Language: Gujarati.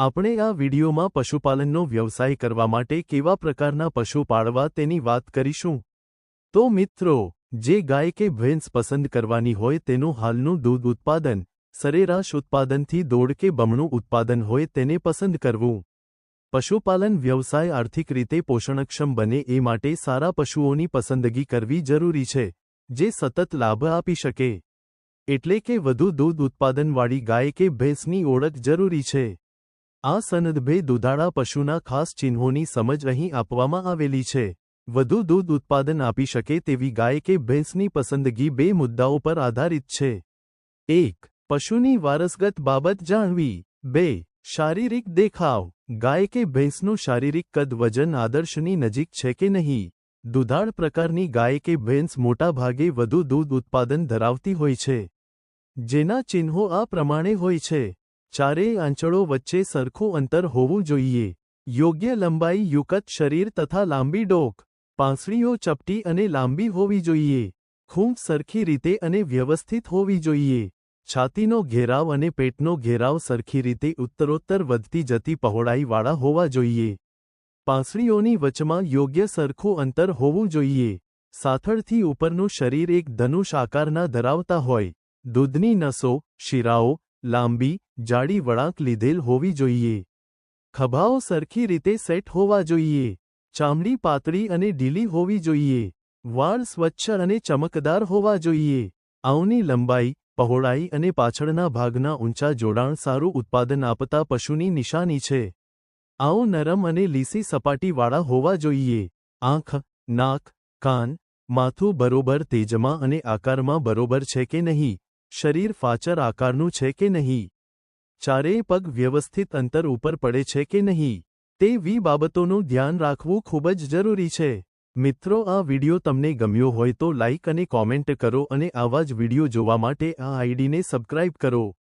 આપણે આ વિડીયોમાં પશુપાલનનો વ્યવસાય કરવા માટે કેવા પ્રકારના પશુ પાળવા તેની વાત કરીશું. તો મિત્રો, જે ગાય કે ભેંસ પસંદ કરવાની હોય તેનું હાલનું દૂધ ઉત્પાદન, સરેરાશ ઉત્પાદનથી દોઢ કે બમણું ઉત્પાદન હોય તેને પસંદ કરવું. પશુપાલન વ્યવસાય આર્થિક રીતે પોષણક્ષમ બને એ માટે સારા પશુઓની પસંદગી કરવી જરૂરી છે, જે સતત લાભ આપી શકે. એટલે કે વધુ દૂધ ઉત્પાદનવાળી ગાય કે ભેંસની ઓળખ જરૂરી છે. આ સનદભે દુધાળા પશુના ખાસ ચિહ્નોની સમજ અહીં આપવામાં આવેલી છે. વધુ દૂધ ઉત્પાદન આપી શકે તેવી ગાય કે ભેંસની પસંદગી બે મુદ્દાઓ પર આધારિત છે. એક, પશુની વારસગત બાબત જાણવી. બે, શારીરિક દેખાવ. ગાય કે ભેંસનું શારીરિક કદ વજન આદર્શની નજીક છે કે નહીં? દુધાળ પ્રકારની ગાય કે ભેંસ મોટાભાગે વધુ દૂધ ઉત્પાદન ધરાવતી હોય છે. જેના ચિહ્નો આ પ્રમાણે હોય છે. ચારેય આંચળો વચ્ચે સરખું અંતર હોવું જોઈએ. યોગ્ય લંબાઈ યુકત શરીર તથા લાંબી ડોક, પાંસળીઓ ચપટી અને લાંબી હોવી જોઈએ. ખૂબ સરખી રીતે અને વ્યવસ્થિત હોવી જોઈએ. છાતીનો ઘેરાવ અને પેટનો ઘેરાવ સરખી રીતે ઉત્તરોત્તર વધતી જતી પહોળાઈવાળા હોવા જોઈએ. પાંસળીઓની વચમાં યોગ્ય સરખું અંતર હોવું જોઈએ. સાથળથી ઉપરનું શરીર એક ધનુષ આકારના ધરાવતા હોય. દૂધની નસો, શિરાઓ લાંબી, જાડી વળાંક લીધેલ હોવી જોઈએ. ખભાઓ સરખી રીતે સેટ હોવા જોઈએ. ચામડી પાતળી અને ઢીલી હોવી જોઈએ. વાળ સ્વચ્છ અને ચમકદાર હોવા જોઈએ. આવની લંબાઈ, પહોળાઈ અને પાછળના ભાગના ઊંચા જોડાણ સારું ઉત્પાદન આપતા પશુની નિશાની છે. આવો નરમ અને લીસી સપાટીવાળા હોવા જોઈએ. આંખ, નાક, કાન, માથું બરોબર તેજમાં અને આકારમાં બરોબર છે કે નહીં? શરીર ફાચર આકારનું છે કે નહીં? ચારેય પગ વ્યવસ્થિત અંતર ઉપર પડે છે કે નહીં? તે વી બાબતોનું ધ્યાન રાખવું ખૂબ જ જરૂરી છે. મિત્રો, આ વિડિયો તમને ગમ્યો હોય તો લાઇક અને કોમેન્ટ કરો અને આવા જ વિડિયો જોવા માટે આ આઈડીને સબસ્ક્રાઇબ કરો.